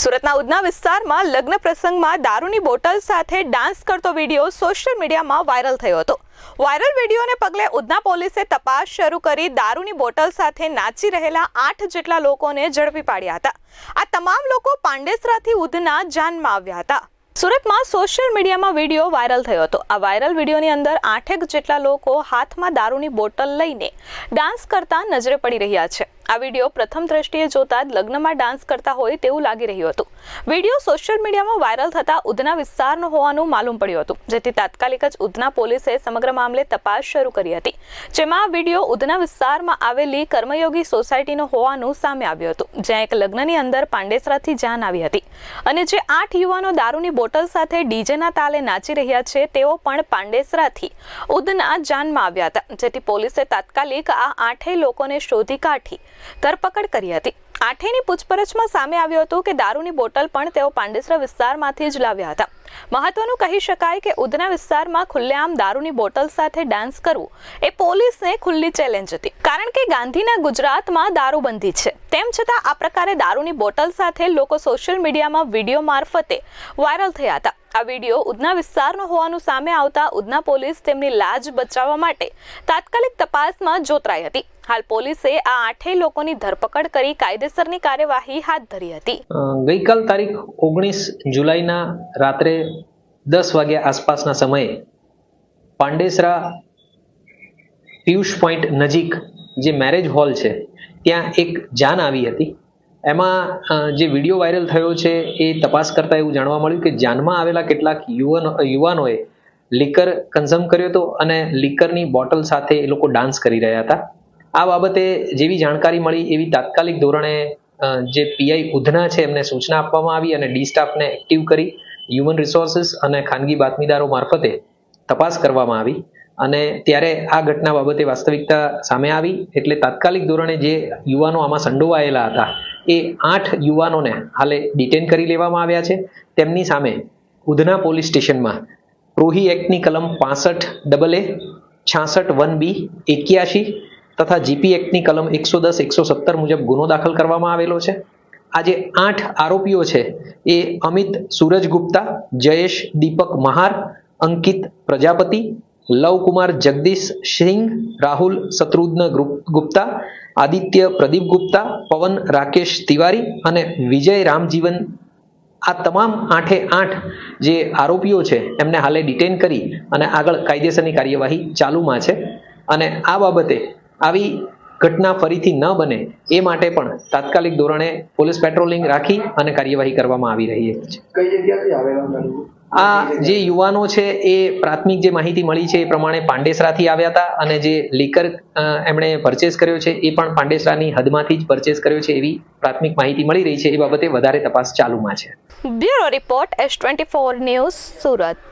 સુરતના ઉધના વિસ્તારમાં લગ્ન પ્રસંગમાં દારૂની બોટલ સાથે ડાન્સ કરતો વીડિયો સોશિયલ મીડિયામાં વાયરલ થયો હતો. વાયરલ વિડીયોને પગલે ઉધના પોલીસે તપાસ શરૂ કરી દારૂની બોટલ સાથે નાચી રહેલા આઠ જેટલા લોકોને ઝડપી પાડ્યા હતા. આ તમામ લોકો પાંડેસરાથી ઉધના જાનમાં આવ્યા હતા. સુરતમાં સોશિયલ મીડિયામાં વીડિયો વાયરલ થયો હતો. આ વાયરલ વિડીયોની અંદર આઠેક જેટલા લોકો હાથમાં દારૂની બોટલ લઈને ડાન્સ કરતા નજરે પડી રહ્યા છે. આ વીડિયો પ્રથમ દ્રષ્ટિએ જોતા જ લગ્નમાં ડાન્સ કરતા હોય તેવું લાગી રહ્યું હતું. વીડિયો સોશિયલ મીડિયામાં વાયરલ થતા ઉધના વિસ્તારનો હોવાનું માલુમ પડ્યું હતું, જેથી તાત્કાલિક જ ઉધના પોલીસે સમગ્ર મામલે તપાસ શરૂ કરી હતી. જેમાં વીડિયો ઉધના વિસ્તારમાં આવેલી કર્મયોગી સોસાયટીનો હોવાનું સામે આવ્યું હતું, જ્યાં એક લગ્નની અંદર પાંડેસરાથી જાન આવી હતી. અને જે આઠ યુવાનો દારૂની બોટલ સાથે ડીજેના તાલે નાચી રહ્યા છે, તેઓ પણ પાંડેસરાથી ઉધના જાનમાં આવ્યા હતા, જેથી પોલીસે તાત્કાલિક આ આઠેય લોકોને શોધી કાઢી ધરપકડ કરી હતી. આઠેની પૂછપરછમાં સામે આવ્યું હતું કે દારૂની બોટલ પણ તેઓ પાંડેસરા વિસ્તારમાંથી જ લાવ્યા હતા. મહત્વનું કહી શકાય કે ઉધના વિસ્તારમાં ખુલ્લેઆમ દારૂની બોટલ સાથે ડાન્સ કરવું એ પોલીસને ખુલ્લી ચેલેન્જ હતી. કારણ કે ગાંધીના ગુજરાતમાં દારૂબંધી છે. તેમ છતાં આ પ્રકારે દારૂની બોટલ સાથે લોકો સોશિયલ મીડિયામાં વીડિયો મારફતે વાયરલ થયા હતા. આ વીડિયો ઉધના વિસ્તારનો હોવાનું સામે આવતા ઉધના પોલીસ તેમની લાજ બચાવવા માટે તાત્કાલિક તપાસમાં જોતરાઈ હતી. હાલ પોલીસે આ આઠેય લોકોની ધરપકડ કરી કાયદેસરની કાર્યવાહી હાથ ધરી હતી. ગઈકાલ તારીખ ઓગણીસ જુલાઈના રાત્રે દસ વાગ્યા આસપાસના સમયે પાંડેસરા પિયુષ પોઈન્ટ નજીક જે મેરેજ હોલ છે, ત્યાં એક જાન આવી હતી. એમાં જે વીડિયો વાયરલ થયો છે એ તપાસ કરતા એવું જાણવા મળ્યું કે જાનમાં આવેલા કેટલાક યુવાનો, યુવાનોએ લીકર કન્ઝમ કર્યો હતો અને લીકરની બોટલ સાથે એ લોકો ડાન્સ કરી રહ્યા હતા. આ બાબતે જેવી જાણકારી મળી એવી તાત્કાલિક ધોરણે જે પીઆઈ ઉધના છે એમને સૂચના આપવામાં આવી અને ડી સ્ટાફને એક્ટિવ કરી હ્યુમન રિસોર્સિસ અને ખાનગી બાતમીદારો મારફતે તપાસ કરવામાં આવી અને ત્યારે આ ઘટના બાબતે વાસ્તવિકતા સામે આવી એટલે તાત્કાલિક ધોરણે જે યુવાનો આમાં સંડોવાયેલા હતા એ આઠ યુવાનોને હાલે ડિટેન કરી લેવામાં આવ્યા છે. તેમની સામે ઉધના પોલીસ સ્ટેશનમાં પ્રોહી એક્ટની કલમ પાસઠ ડબલ એ છાસઠ વન બી એક્યાશી તથા જીપી એક્ટની કલમ એકસો દસ, એકસો સત્તર મુજબ ગુનો દાખલ કરવામાં આવેલો છે. આજે આઠ આરોપીઓ છે, એ અમિત સૂરજ ગુપ્તા, જયેશ દીપક મહાર, અંકિત પ્રજાપતિ, લવકુમાર જગદીશ સિંહ રાહુલ શત્રુઘ્ન ગુપ્તા, આદિત્ય પ્રદીપ ગુપ્તા, પવન રાકેશ તિવારી અને વિજય રામજીવન. આ તમામ આઠે આઠ જે આરોપીઓ છે, એમને હાલે ડિટેન કરી અને આગળ કાયદેસરની કાર્યવાહી ચાલુમાં છે. અને આ બાબતે આવી ઘટના ફરીથી ન બને એ માટે પણ તાત્કાલિક ધોરણે પોલીસ પેટ્રોલિંગ રાખી અને કાર્યવાહી કરવામાં આવી રહી છે. કઈ જગ્યાથી આવેલા હતા લોકો? આ જે યુવાનો છે એ પ્રાથમિક જે માહિતી મળી છે એ પ્રમાણે પાંડેસરાથી આવ્યા હતા અને જે લીકર એમણે પરચેસ કર્યો છે એ પણ પાંડેસરાની હદમાંથી જ પરચેસ કર્યો છે એવી પ્રાથમિક માહિતી મળી રહી છે એ બાબતે વધારે તપાસ ચાલુમાં છે. Bureau report S twenty four news Surat.